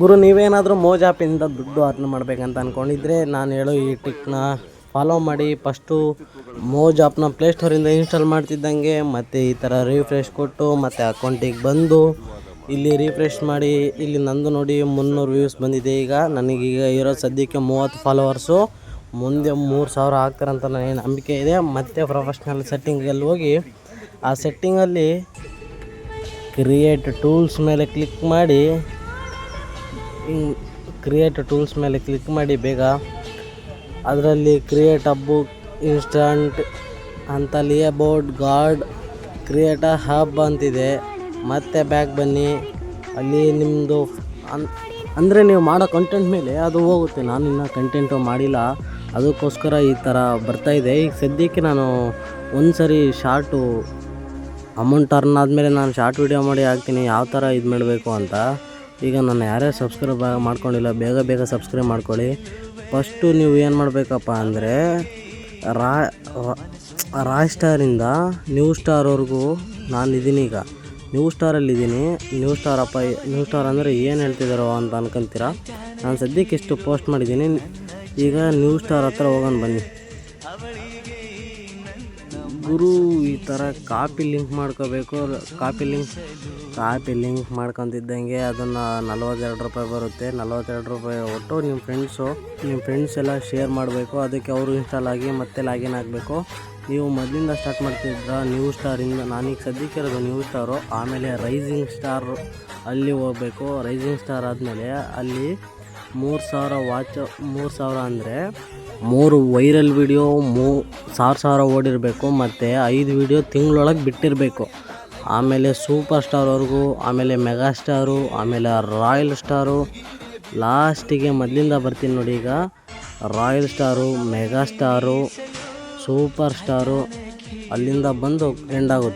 ಗುರು, ನೀವೇನಾದರೂ ಮೋಜಾಪಿಂದ ದುಡ್ಡು ಅರ್ನ್ ಮಾಡಬೇಕಂತ ಅಂದ್ಕೊಂಡಿದ್ರೆ ನಾನು ಹೇಳೋ ಈ ಟಿಕ್ನ ಫಾಲೋ ಮಾಡಿ. ಫಸ್ಟು ಮೋಜ್ ಪ್ಲೇಸ್ಟೋರಿಂದ ಇನ್ಸ್ಟಾಲ್ ಮಾಡ್ತಿದ್ದಂಗೆ, ಮತ್ತು ಈ ಥರ ರಿಫ್ರೆಶ್ ಕೊಟ್ಟು, ಮತ್ತು ಅಕೌಂಟಿಗೆ ಬಂದು, ಇಲ್ಲಿ ರಿಫ್ರೆಶ್ ಮಾಡಿ. ಇಲ್ಲಿ ನಂದು ನೋಡಿ ಮುನ್ನೂರು ವ್ಯೂಸ್ ಬಂದಿದೆ. ಈಗ ನನಗೀಗ ಇರೋ ಸದ್ಯಕ್ಕೆ ಮೂವತ್ತು ಫಾಲೋವರ್ಸು ಮುಂದೆ ಮೂರು ಸಾವಿರ ಆಗ್ತಾರಂತ ನನಗೆ ನಂಬಿಕೆ ಇದೆ. ಮತ್ತು ಪ್ರೊಫೆಷ್ನಲ್ ಸೆಟ್ಟಿಂಗಲ್ಲಿ ಹೋಗಿ, ಆ ಸೆಟ್ಟಿಂಗಲ್ಲಿ ಕ್ರಿಯೇಟ್ ಟೂಲ್ಸ್ ಮೇಲೆ ಕ್ಲಿಕ್ ಮಾಡಿ ಕ್ರಿಯೇಟ್ ಟೂಲ್ಸ್ ಮೇಲೆ ಕ್ಲಿಕ್ ಮಾಡಿ ಬೇಗ. ಅದರಲ್ಲಿ ಕ್ರಿಯೇಟ್ ಅ ಇನ್ಸ್ಟಂಟ್ ಅಂತ board guard create a hub ಅಂತಿದೆ. ಮತ್ತೆ ಬ್ಯಾಕ್ ಬನ್ನಿ. ಅಲ್ಲಿ ನಿಮ್ಮದು ಅನ್, ಅಂದರೆ ನೀವು ಮಾಡೋ ಕಂಟೆಂಟ್ ಮೇಲೆ ಅದು ಹೋಗುತ್ತೆ. ನಾನು ಇನ್ನೂ ಕಂಟೆಂಟು ಮಾಡಿಲ್ಲ. ಅದಕ್ಕೋಸ್ಕರ ಈ ಥರ ಬರ್ತಾಯಿದೆ ಈಗ ಸದ್ಯಕ್ಕೆ ನಾನು ಒಂದು ಸರಿ ಶಾರ್ಟು ಅಮೌಂಟ್ ಅರ್ನ್ ಆದಮೇಲೆ ನಾನು ಶಾರ್ಟ್ ವಿಡಿಯೋ ಮಾಡಿ ಹಾಕ್ತೀನಿ. ಯಾವ ಥರ ಇದು ಮಾಡಬೇಕು ಅಂತ. ಈಗ ನಾನು ಯಾರ್ಯಾರು ಸಬ್ಸ್ಕ್ರೈಬ್ ಮಾಡ್ಕೊಂಡಿಲ್ಲ, ಬೇಗ ಬೇಗ ಸಬ್ಸ್ಕ್ರೈಬ್ ಮಾಡ್ಕೊಳ್ಳಿ. ಫಸ್ಟು ನೀವು ಏನು ಮಾಡಬೇಕಪ್ಪ ಅಂದರೆ, ರಾ ರಾಯ್ ಸ್ಟಾರಿಂದ ನ್ಯೂ ಸ್ಟಾರ್ವರೆಗೂ ನಾನು ಇದ್ದೀನಿ ಈಗ. ನ್ಯೂ ಸ್ಟಾರಲ್ಲಿದ್ದೀನಿ ನ್ಯೂ ಸ್ಟಾರ್ ಅಪ್ಪ ನ್ಯೂ ಸ್ಟಾರ್ ಅಂದರೆ ಏನು ಹೇಳ್ತಿದ್ದಾರೋ ಅಂತ ಅನ್ಕೊಂತೀರ? ನಾನು ಸದ್ಯಕ್ಕೆ ಇಷ್ಟು ಪೋಸ್ಟ್ ಮಾಡಿದ್ದೀನಿ ಈಗ ನ್ಯೂ ಸ್ಟಾರ್ ಹತ್ರ ಹೋಗೋಣ ಬನ್ನಿ. ಗುರು ಈ ಥರ ಕಾಪಿ ಲಿಂಕ್ ಮಾಡ್ಕೋಬೇಕು. ಕಾಪಿ ಲಿಂಕ್ ಕಾಪಿ ಲಿಂಕ್ ಮಾಡ್ಕೊತಿದ್ದಂಗೆ ಅದನ್ನು ನಲ್ವತ್ತೆರಡು ರೂಪಾಯಿ ಬರುತ್ತೆ. ನಲ್ವತ್ತೆರಡು ರೂಪಾಯಿ ಒಟ್ಟು ನಿಮ್ಮ ಫ್ರೆಂಡ್ಸು ನಿಮ್ಮ ಫ್ರೆಂಡ್ಸ್ ಎಲ್ಲ ಶೇರ್ ಮಾಡಬೇಕು. ಅದಕ್ಕೆ ಅವರು ಇನ್ಸ್ಟಾಲ್ ಆಗಿ ಮತ್ತೆ ಲಾಗಿನ್ ಆಗಬೇಕು. ನೀವು ಮೊದಲಿಂದ ಸ್ಟಾರ್ಟ್ ಮಾಡ್ತಿದ್ರ ನ್ಯೂ ಸ್ಟಾರಿಂದ ನಾನೀಗ ಸದ್ಯಕ್ಕೆ ಇರೋದು ನ್ಯೂ ಸ್ಟಾರು ಆಮೇಲೆ ರೈಸಿಂಗ್ ಸ್ಟಾರ್ ಅಲ್ಲಿ ಹೋಗಬೇಕು. ರೈಸಿಂಗ್ ಸ್ಟಾರ್ ಆದಮೇಲೆ ಅಲ್ಲಿ ಮೂರು ಸಾವಿರ ವಾಚ್, ಮೂರು ಸಾವಿರ ಅಂದರೆ ಮೂರು ವೈರಲ್ ವಿಡಿಯೋ ಮೂ, ಸಾವಿರ ಸಾವಿರ ಓಡಿರಬೇಕು ಮತ್ತು ಐದು ವಿಡಿಯೋ ತಿಂಗಳೊಳಗೆ ಬಿಟ್ಟಿರಬೇಕು. ಆಮೇಲೆ ಸೂಪರ್ ಸ್ಟಾರ್ವರೆಗೂ ಆಮೇಲೆ ಮೆಗಾ ಸ್ಟಾರು ಆಮೇಲೆ ರಾಯಲ್ ಸ್ಟಾರು ಲಾಸ್ಟಿಗೆ ಮೊದಲಿಂದ ಬರ್ತೀನಿ ನೋಡಿ ಈಗ. Royal star mega star super star ಅಲ್ಲಿಂದ ಬಂದು ಎಂಡ್ ಆಗುತ್ತೆ.